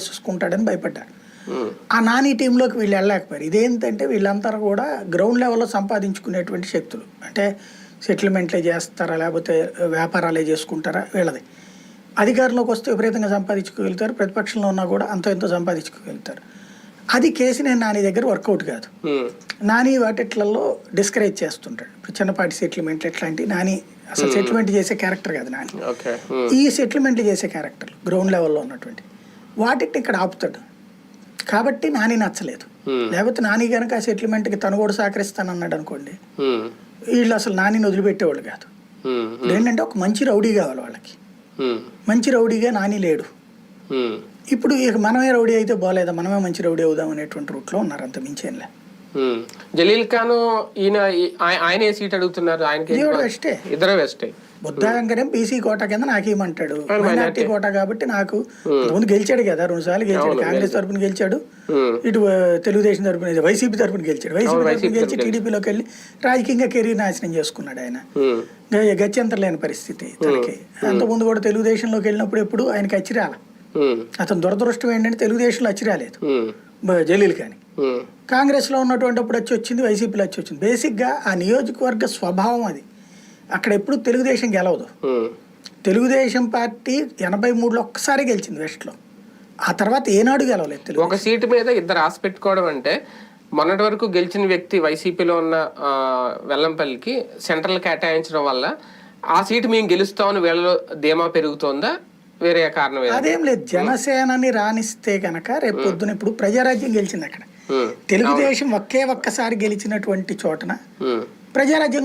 చూసుకుంటాడని భయపడ్డారు ఉమ్, ఆ నాని టీంలోకి వీళ్ళు వెళ్ళలేకపోయారు. ఇదేంటంటే వీళ్ళంతా కూడా గ్రౌండ్ లెవెల్లో సంపాదించుకునేటువంటి శక్తులు. అంటే సెటిల్మెంట్లే చేస్తారా లేకపోతే వ్యాపారాలే చేసుకుంటారా వీళ్ళది. అధికారంలోకి వస్తే విపరీతంగా సంపాదించుకోగలుగుతారు. ప్రతిపక్షంలో ఉన్నా కూడా అంత ఎంతో సంపాదించుకోగలుగుతారు. అది కేసీనేని నాని దగ్గర వర్కౌట్ కాదు. నాని వాటిట్లలో డిస్కరేజ్ చేస్తుంటాడు. ఇప్పుడు చిన్నపాటి సెటిల్మెంట్ ఎట్లాంటి నాని అసలు సెటిల్మెంట్ చేసే క్యారెక్టర్ కాదు నాని. ఈ సెటిల్మెంట్లు చేసే క్యారెక్టర్ గ్రౌండ్ లెవెల్లో ఉన్నటువంటి. వాటిని ఇక్కడ ఆపుతాడు. కాబట్టి నాని నచ్చలేదు. లేకపోతే నాని కనుక ఆ సెటిల్మెంట్కి తను కూడా సహకరిస్తానన్నాడు అనుకోండి వీళ్ళు అసలు నానిని వదిలిపెట్టేవాళ్ళు కాదు. ఏంటంటే ఒక మంచి రౌడీ కావాలి వాళ్ళకి. మంచి రౌడీగా నాని లేడు. ఇప్పుడు ఇక మనమే రౌడీ అయితే బాగాలేదా మనమే మంచి రౌడీ అవుదాం అనేటువంటి రూట్లో ఉన్నారు అంత మించేంలే. జలీల్ ఖాన్ ఈయన ఆయన ఏ సీట్ అడుగుతున్నారు వెస్టే. ఇద్దరు వెస్టే. బుద్ధాంకరే బీసీ కోట కింద నాకేమంటాడు మైనార్టీ. కోట కాబట్టి నాకు ముందు గెలిచాడు కదా రెండు సార్లు గెలిచాడు. కాంగ్రెస్ తరపున గెలిచాడు. ఇటు తెలుగుదేశం తరపున వైసీపీ తరపున గెలిచాడు. వైసీపీ తరపున గెలిచి టీడీపీలోకి వెళ్ళి రాజకీయంగా కెరీర్ నాశనం చేసుకున్నాడు ఆయన. గత్యంతరం లేని పరిస్థితి తనకి. అంతకుముందు కూడా తెలుగుదేశంలోకి వెళ్ళినప్పుడు ఎప్పుడు ఆయనకి అచ్చిరాల. అతను దురదృష్టం ఏంటంటే తెలుగుదేశంలో అచ్చిరాలేదు. జలీల్ కానీ కాంగ్రెస్లో ఉన్నటువంటి అప్పుడు వచ్చి వచ్చింది వైసీపీలో వచ్చి వచ్చింది. బేసిక్గా ఆ నియోజకవర్గ స్వభావం అది. అక్కడ ఎప్పుడు తెలుగుదేశం గెలవదు. తెలుగుదేశం పార్టీ ఎనభై మూడులో ఒక్కసారి గెలిచింది వెస్ట్లో. ఆ తర్వాత ఏనాడు గెలవలేదు తెలుగు ఒక సీటు మీద ఇద్దరు ఆశ పెట్టుకోవడం అంటే మొన్నటి వరకు గెలిచిన వ్యక్తి వైసీపీలో ఉన్న వెల్లంపల్లికి సెంట్రల్ కేటాయించడం వల్ల ఆ సీటు మేము గెలుస్తామని వీళ్ళలో ధీమా పెరుగుతోందా? వేరే కారణం? అదేం లేదు. జనసేనని రాణిస్తే కనుక రేపు పొద్దున ఇప్పుడు ప్రజారాజ్యం గెలిచింది అక్కడ. తెలుగుదేశం ఒకే ఒక్కసారి గెలిచినటువంటి చోటన ఉమ్, ప్రజారాజ్యం కూడా